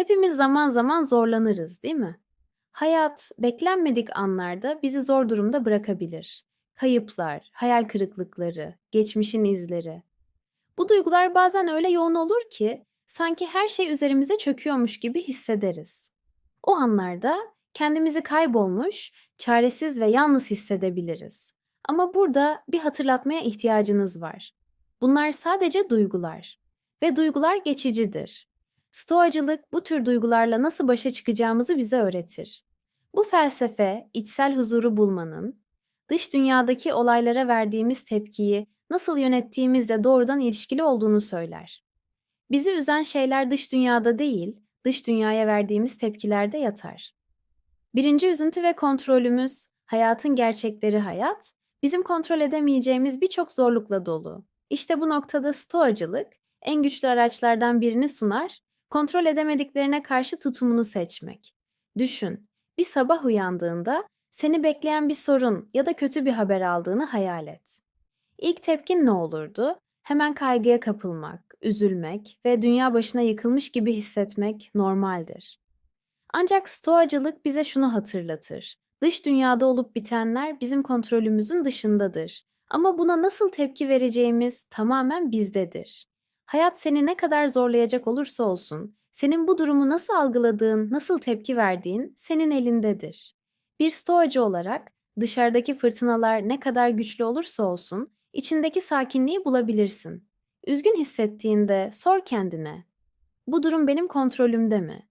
Hepimiz zaman zaman zorlanırız, değil mi? Hayat, beklenmedik anlarda bizi zor durumda bırakabilir. Kayıplar, hayal kırıklıkları, geçmişin izleri. Bu duygular bazen öyle yoğun olur ki sanki her şey üzerimize çöküyormuş gibi hissederiz. O anlarda kendimizi kaybolmuş, çaresiz ve yalnız hissedebiliriz. Ama burada bir hatırlatmaya ihtiyacınız var. Bunlar sadece duygular ve duygular geçicidir. Stoacılık bu tür duygularla nasıl başa çıkacağımızı bize öğretir. Bu felsefe, içsel huzuru bulmanın, dış dünyadaki olaylara verdiğimiz tepkiyi nasıl yönettiğimizle doğrudan ilişkili olduğunu söyler. Bizi üzen şeyler dış dünyada değil, dış dünyaya verdiğimiz tepkilerde yatar. Birinci üzüntü ve kontrolümüz, hayatın gerçekleri hayat, bizim kontrol edemeyeceğimiz birçok zorlukla dolu. İşte bu noktada stoacılık en güçlü araçlardan birini sunar, kontrol edemediklerine karşı tutumunu seçmek. Düşün, bir sabah uyandığında seni bekleyen bir sorun ya da kötü bir haber aldığını hayal et. İlk tepkin ne olurdu? Hemen kaygıya kapılmak, üzülmek ve dünya başına yıkılmış gibi hissetmek normaldir. Ancak stoacılık bize şunu hatırlatır. Dış dünyada olup bitenler bizim kontrolümüzün dışındadır. Ama buna nasıl tepki vereceğimiz tamamen bizdedir. Hayat seni ne kadar zorlayacak olursa olsun, senin bu durumu nasıl algıladığın, nasıl tepki verdiğin senin elindedir. Bir stoacı olarak dışarıdaki fırtınalar ne kadar güçlü olursa olsun, içindeki sakinliği bulabilirsin. Üzgün hissettiğinde sor kendine. Bu durum benim kontrolümde mi?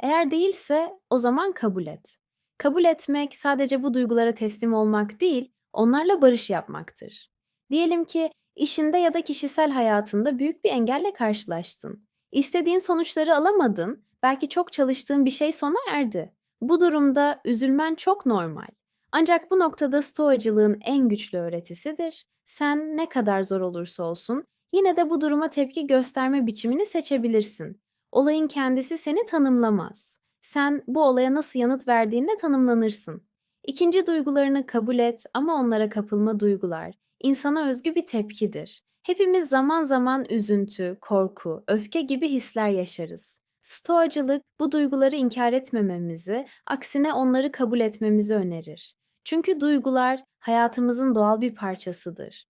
Eğer değilse o zaman kabul et. Kabul etmek sadece bu duygulara teslim olmak değil, onlarla barış yapmaktır. Diyelim ki işinde ya da kişisel hayatında büyük bir engelle karşılaştın. İstediğin sonuçları alamadın, belki çok çalıştığın bir şey sona erdi. Bu durumda üzülmen çok normal. Ancak bu noktada stoacılığın en güçlü öğretisidir. Sen ne kadar zor olursa olsun yine de bu duruma tepki gösterme biçimini seçebilirsin. Olayın kendisi seni tanımlamaz. Sen bu olaya nasıl yanıt verdiğinle tanımlanırsın. İkinci duygularını kabul et ama onlara kapılma duygular insana özgü bir tepkidir. Hepimiz zaman zaman üzüntü, korku, öfke gibi hisler yaşarız. Stoacılık bu duyguları inkar etmememizi, aksine onları kabul etmemizi önerir. Çünkü duygular hayatımızın doğal bir parçasıdır.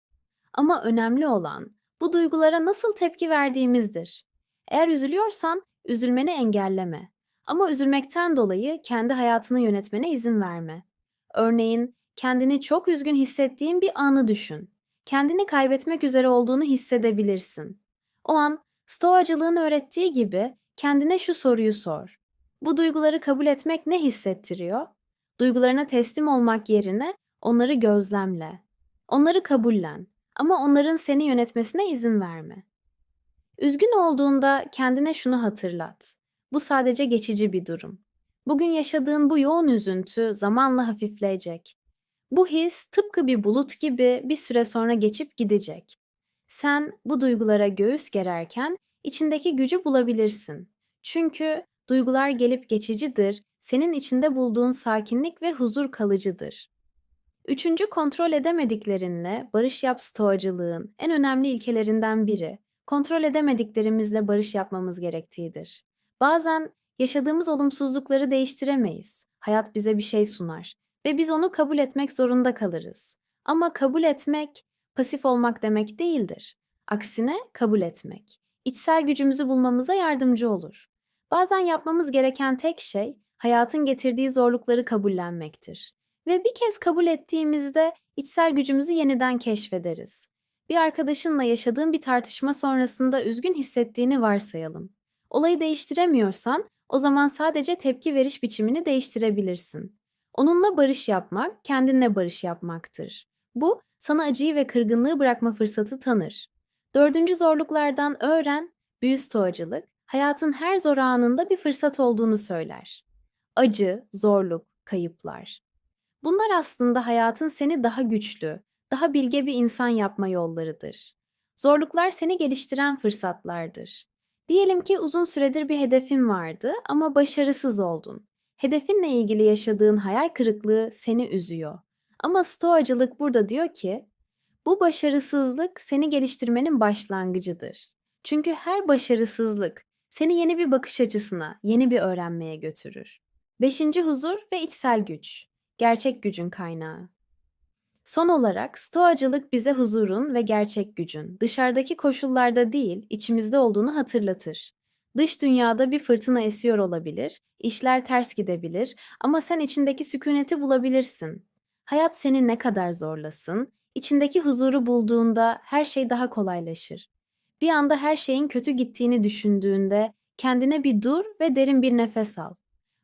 Ama önemli olan bu duygulara nasıl tepki verdiğimizdir. Eğer üzülüyorsan üzülmeni engelleme. Ama üzülmekten dolayı kendi hayatını yönetmene izin verme. Örneğin kendini çok üzgün hissettiğin bir anı düşün. Kendini kaybetmek üzere olduğunu hissedebilirsin. O an stoacılığın öğrettiği gibi kendine şu soruyu sor. Bu duyguları kabul etmek ne hissettiriyor? Duygularına teslim olmak yerine onları gözlemle. Onları kabullen ama onların seni yönetmesine izin verme. Üzgün olduğunda kendine şunu hatırlat. Bu sadece geçici bir durum. Bugün yaşadığın bu yoğun üzüntü zamanla hafifleyecek. Bu his tıpkı bir bulut gibi bir süre sonra geçip gidecek. Sen bu duygulara göğüs gererken içindeki gücü bulabilirsin. Çünkü duygular gelip geçicidir, senin içinde bulduğun sakinlik ve huzur kalıcıdır. Üçüncü kontrol edemediklerinle barış yap stoacılığın en önemli ilkelerinden biri, kontrol edemediklerimizle barış yapmamız gerektiğidir. Bazen yaşadığımız olumsuzlukları değiştiremeyiz. Hayat bize bir şey sunar ve biz onu kabul etmek zorunda kalırız. Ama kabul etmek pasif olmak demek değildir. Aksine kabul etmek içsel gücümüzü bulmamıza yardımcı olur. Bazen yapmamız gereken tek şey hayatın getirdiği zorlukları kabullenmektir. Ve bir kez kabul ettiğimizde içsel gücümüzü yeniden keşfederiz. Bir arkadaşınla yaşadığın bir tartışma sonrasında üzgün hissettiğini varsayalım. Olayı değiştiremiyorsan o zaman sadece tepki veriş biçimini değiştirebilirsin. Onunla barış yapmak, kendinle barış yapmaktır. Bu, sana acıyı ve kırgınlığı bırakma fırsatı tanır. Dördüncü zorluklardan öğren, büyü stoacılık, hayatın her zor anında bir fırsat olduğunu söyler. Acı, zorluk, kayıplar. Bunlar aslında hayatın seni daha güçlü, daha bilge bir insan yapma yollarıdır. Zorluklar seni geliştiren fırsatlardır. Diyelim ki uzun süredir bir hedefin vardı ama başarısız oldun. Hedefinle ilgili yaşadığın hayal kırıklığı seni üzüyor. Ama stoacılık burada diyor ki, bu başarısızlık seni geliştirmenin başlangıcıdır. Çünkü her başarısızlık Seni yeni bir bakış açısına, yeni bir öğrenmeye götürür. Beşinci huzur ve içsel güç. Gerçek gücün kaynağı. Son olarak stoacılık bize huzurun ve gerçek gücün dışarıdaki koşullarda değil, içimizde olduğunu hatırlatır. Dış dünyada bir fırtına esiyor olabilir, işler ters gidebilir ama sen içindeki sükuneti bulabilirsin. Hayat seni ne kadar zorlasın, içindeki huzuru bulduğunda her şey daha kolaylaşır. Bir anda her şeyin kötü gittiğini düşündüğünde kendine bir dur ve derin bir nefes al.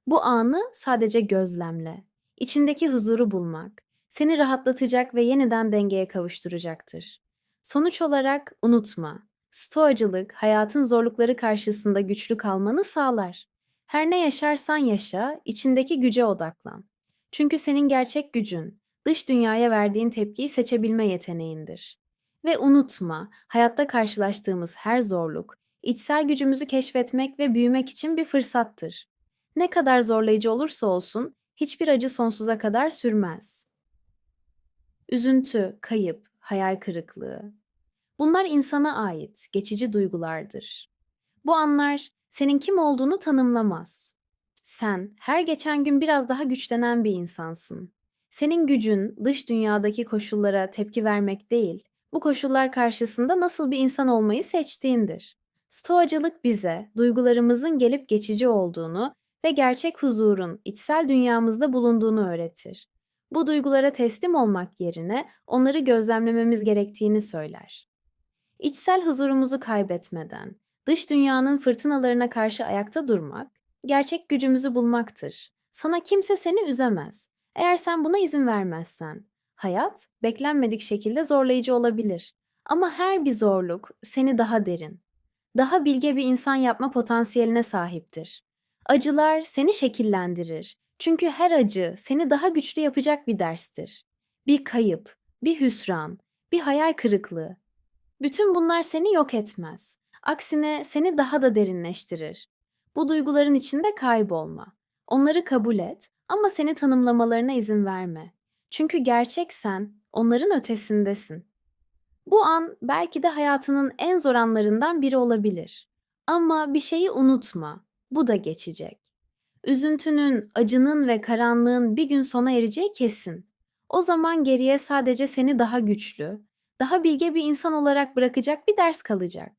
Bu anı sadece gözlemle. İçindeki huzuru bulmak seni rahatlatacak ve yeniden dengeye kavuşturacaktır. Sonuç olarak unutma. Stoacılık hayatın zorlukları karşısında güçlü kalmanı sağlar. Her ne yaşarsan yaşa, içindeki güce odaklan. Çünkü senin gerçek gücün, dış dünyaya verdiğin tepkiyi seçebilme yeteneğindir. Ve unutma, hayatta karşılaştığımız her zorluk, içsel gücümüzü keşfetmek ve büyümek için bir fırsattır. Ne kadar zorlayıcı olursa olsun, hiçbir acı sonsuza kadar sürmez. Üzüntü, kayıp, hayal kırıklığı. Bunlar insana ait, geçici duygulardır. Bu anlar senin kim olduğunu tanımlamaz. Sen her geçen gün biraz daha güçlenen bir insansın. Senin gücün dış dünyadaki koşullara tepki vermek değil, bu koşullar karşısında nasıl bir insan olmayı seçtiğindir. Stoacılık bize duygularımızın gelip geçici olduğunu ve gerçek huzurun içsel dünyamızda bulunduğunu öğretir. Bu duygulara teslim olmak yerine onları gözlemlememiz gerektiğini söyler. İçsel huzurumuzu kaybetmeden dış dünyanın fırtınalarına karşı ayakta durmak, gerçek gücümüzü bulmaktır. Sana kimse seni üzemez. Eğer sen buna izin vermezsen. Hayat beklenmedik şekilde zorlayıcı olabilir. Ama her bir zorluk seni daha derin, daha bilge bir insan yapma potansiyeline sahiptir. Acılar seni şekillendirir. Çünkü her acı seni daha güçlü yapacak bir derstir. Bir kayıp, bir hüsran, bir hayal kırıklığı. Bütün bunlar seni yok etmez. Aksine seni daha da derinleştirir. Bu duyguların içinde kaybolma. Onları kabul et ama seni tanımlamalarına izin verme. Çünkü gerçek sen onların ötesindesin. Bu an belki de hayatının en zor anlarından biri olabilir. Ama bir şeyi unutma. Bu da geçecek. Üzüntünün, acının ve karanlığın bir gün sona ereceği kesin. O zaman geriye sadece seni daha güçlü, daha bilge bir insan olarak bırakacak bir ders kalacak.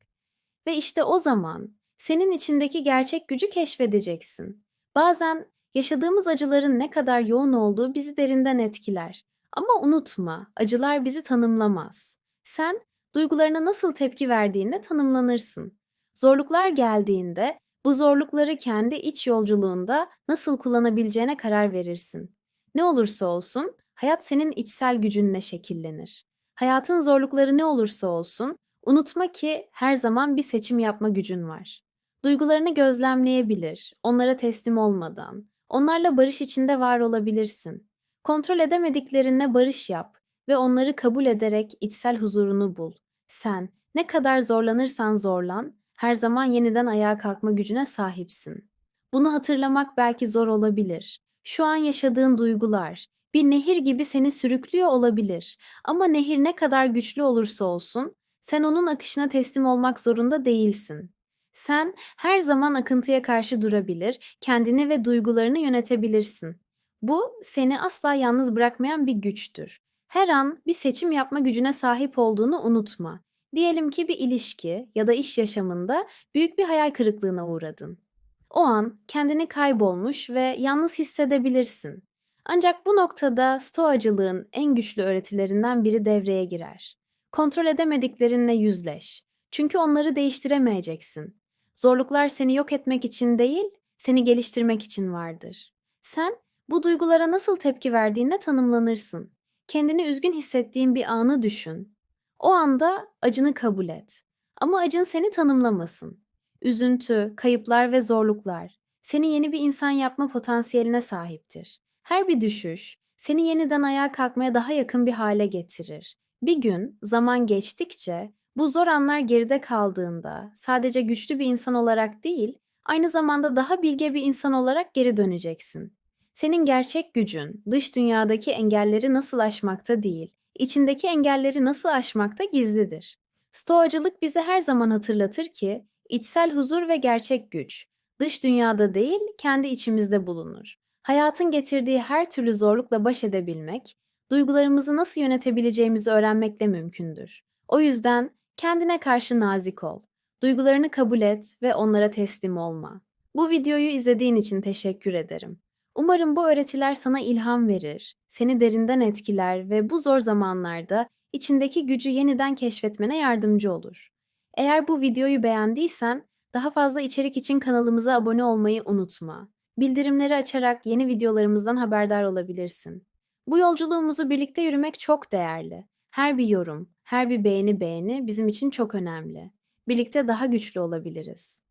Ve işte o zaman senin içindeki gerçek gücü keşfedeceksin. Bazen yaşadığımız acıların ne kadar yoğun olduğu bizi derinden etkiler. Ama unutma, acılar bizi tanımlamaz. Sen duygularına nasıl tepki verdiğinde tanımlanırsın. Zorluklar geldiğinde bu zorlukları kendi iç yolculuğunda nasıl kullanabileceğine karar verirsin. Ne olursa olsun hayat senin içsel gücünle şekillenir. Hayatın zorlukları ne olursa olsun unutma ki her zaman bir seçim yapma gücün var. Duygularını gözlemleyebilir, onlara teslim olmadan, onlarla barış içinde var olabilirsin. Kontrol edemediklerinle barış yap ve onları kabul ederek içsel huzurunu bul. Sen ne kadar zorlanırsan zorlan, her zaman yeniden ayağa kalkma gücüne sahipsin. Bunu hatırlamak belki zor olabilir. Şu an yaşadığın duygular bir nehir gibi seni sürüklüyor olabilir. Ama nehir ne kadar güçlü olursa olsun, sen onun akışına teslim olmak zorunda değilsin. Sen her zaman akıntıya karşı durabilir, kendini ve duygularını yönetebilirsin. Bu seni asla yalnız bırakmayan bir güçtür. Her an bir seçim yapma gücüne sahip olduğunu unutma. Diyelim ki bir ilişki ya da iş yaşamında büyük bir hayal kırıklığına uğradın. O an kendini kaybolmuş ve yalnız hissedebilirsin. Ancak bu noktada stoacılığın en güçlü öğretilerinden biri devreye girer. Kontrol edemediklerinle yüzleş. Çünkü onları değiştiremeyeceksin. Zorluklar seni yok etmek için değil, seni geliştirmek için vardır. Sen bu duygulara nasıl tepki verdiğinde tanımlanırsın. Kendini üzgün hissettiğin bir anı düşün o anda acını kabul et. Ama acın seni tanımlamasın. Üzüntü, kayıplar ve zorluklar seni yeni bir insan yapma potansiyeline sahiptir. Her bir düşüş seni yeniden ayağa kalkmaya daha yakın bir hale getirir. Bir gün zaman geçtikçe bu zor anlar geride kaldığında sadece güçlü bir insan olarak değil, aynı zamanda daha bilge bir insan olarak geri döneceksin. Senin gerçek gücün dış dünyadaki engelleri nasıl aşmakta değil, içindeki engelleri nasıl aşmakta gizlidir. Stoacılık bize her zaman hatırlatır ki İçsel huzur ve gerçek güç, dış dünyada değil, kendi içimizde bulunur. Hayatın getirdiği her türlü zorlukla baş edebilmek, duygularımızı nasıl yönetebileceğimizi öğrenmekle mümkündür. O yüzden kendine karşı nazik ol. Duygularını kabul et ve onlara teslim olma. Bu videoyu izlediğin için teşekkür ederim. Umarım bu öğretiler sana ilham verir, seni derinden etkiler ve bu zor zamanlarda içindeki gücü yeniden keşfetmene yardımcı olur. Eğer bu videoyu beğendiysen daha fazla içerik için kanalımıza abone olmayı unutma. Bildirimleri açarak yeni videolarımızdan haberdar olabilirsin. Bu yolculuğumuzu birlikte yürümek çok değerli. Her bir yorum, her bir beğeni beğeni bizim için çok önemli. Birlikte daha güçlü olabiliriz.